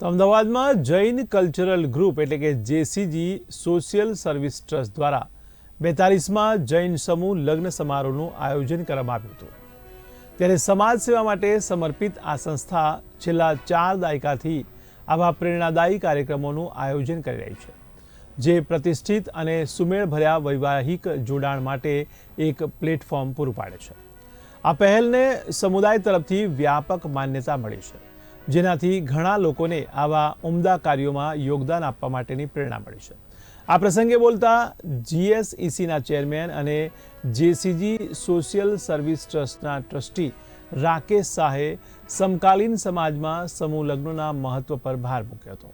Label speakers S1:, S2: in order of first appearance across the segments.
S1: તો અમદાવાદમાં Jain cultural group એટલે કે જેસીજી સોશિયલ સર્વિસ ટ્રસ્ટ દ્વારા બેતાલીસમાં જૈન સમૂહ લગ્ન સમારોહનું આયોજન કરવામાં આવ્યું હતું. ત્યારે સમાજ સેવા માટે સમર્પિત આ સંસ્થા છેલ્લા ચાર દાયકાથી આવા પ્રેરણાદાયી કાર્યક્રમોનું આયોજન કરી રહી છે, જે પ્રતિષ્ઠિત અને સુમેળભર્યા વૈવાહિક જોડાણ માટે એક પ્લેટફોર્મ પૂરું પાડે છે. આ પહેલને સમુદાય તરફથી વ્યાપક માન્યતા મળી છે. જેનાથી ઘણા લોકોને આવા ઉમદા કાર્યોમાં યોગદાન આપવા માટેની પ્રેરણા મળી છે. આ પ્રસંગે બોલતા જીએસઈસીના ચેરમેન અને જેસીજી સોશિયલ સર્વિસ ટ્રસ્ટના ટ્રસ્ટી રાકેશ શાહે સમકાલીન સમાજમાં સમૂહ લગ્નના મહત્વ પર ભાર મૂક્યો હતો.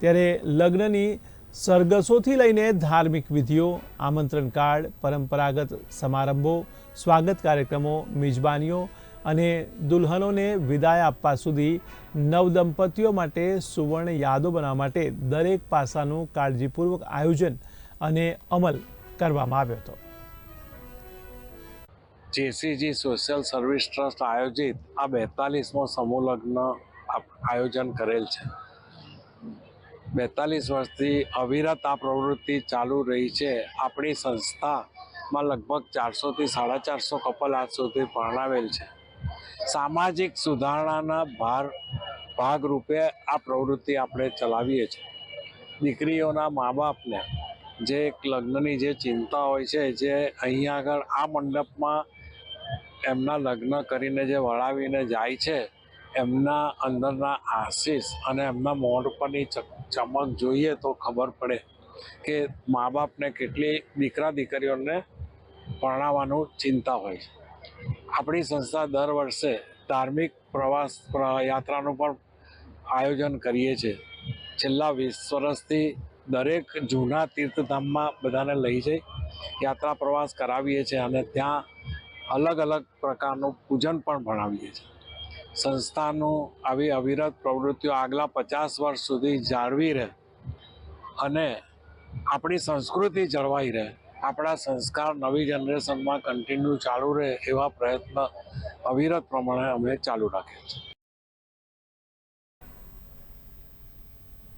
S1: ત્યારે લગ્નની સરગસોથી લઈને ધાર્મિક વિધિઓ, આમંત્રણ કાર્ડ, પરંપરાગત સમારંભો, સ્વાગત કાર્યક્રમો, મિજબાનીઓ અને દુલ્હનોને વિદાય આપવા સુધી નવદંપતીઓ માટે સુવર્ણ યાદો બનાવવા માટે દરેક પાસાનું કાળજીપૂર્વક આયોજન અને અમલ કરવામાં આવ્યો હતો.
S2: જેસીજી સોશિયલ સર્વિસ ટ્રસ્ટ આયોજિત આ બેતાલીસમો સમૂહ લગ્ન આયોજન કરેલ છે. બેતાલીસ વર્ષથી અવિરત આ પ્રવૃત્તિ ચાલુ રહી છે. આપણી સંસ્થામાં લગભગ ચારસોથી સાડા ચારસો કપલ આજ સુધી પરણાવેલ છે. સામાજિક સુધારણાના ભાર ભાગરૂપે આ પ્રવૃત્તિ આપણે ચલાવીએ છીએ. દીકરીઓના મા બાપને જે એક લગ્નની જે ચિંતા હોય છે, જે અહીંયા આગળ આ મંડપમાં એમના લગ્ન કરીને જે વળાવીને જાય છે, એમના અંદરના આશીષ અને એમના મોઢ પરની ચમક જોઈએ તો ખબર પડે કે મા બાપને કેટલી દીકરા દીકરીઓને પરણાવવાનું ચિંતા હોય છે. આપણી સંસ્થા દર વર્ષે ધાર્મિક પ્રવાસ યાત્રાનું પણ આયોજન કરીએ છીએ. છેલ્લા વીસ વર્ષથી દરેક જૂના તીર્થધામમાં બધાને લઈ જઈ યાત્રા પ્રવાસ કરાવીએ છીએ અને ત્યાં અલગ અલગ પ્રકારનું પૂજન પણ ભણાવીએ છીએ. સંસ્થાનું આવી અવિરત પ્રવૃત્તિઓ આગલા પચાસ વર્ષ સુધી જાળવી રહે અને આપણી સંસ્કૃતિ જળવાઈ રહે. આપણા સંસ્કાર નવી જનરેશનમાં કન્ટિન્યુ ચાલુ રહે એવા પ્રયત્ન અવિરત પ્રમાણે અમે ચાલુ રાખીએ છીએ.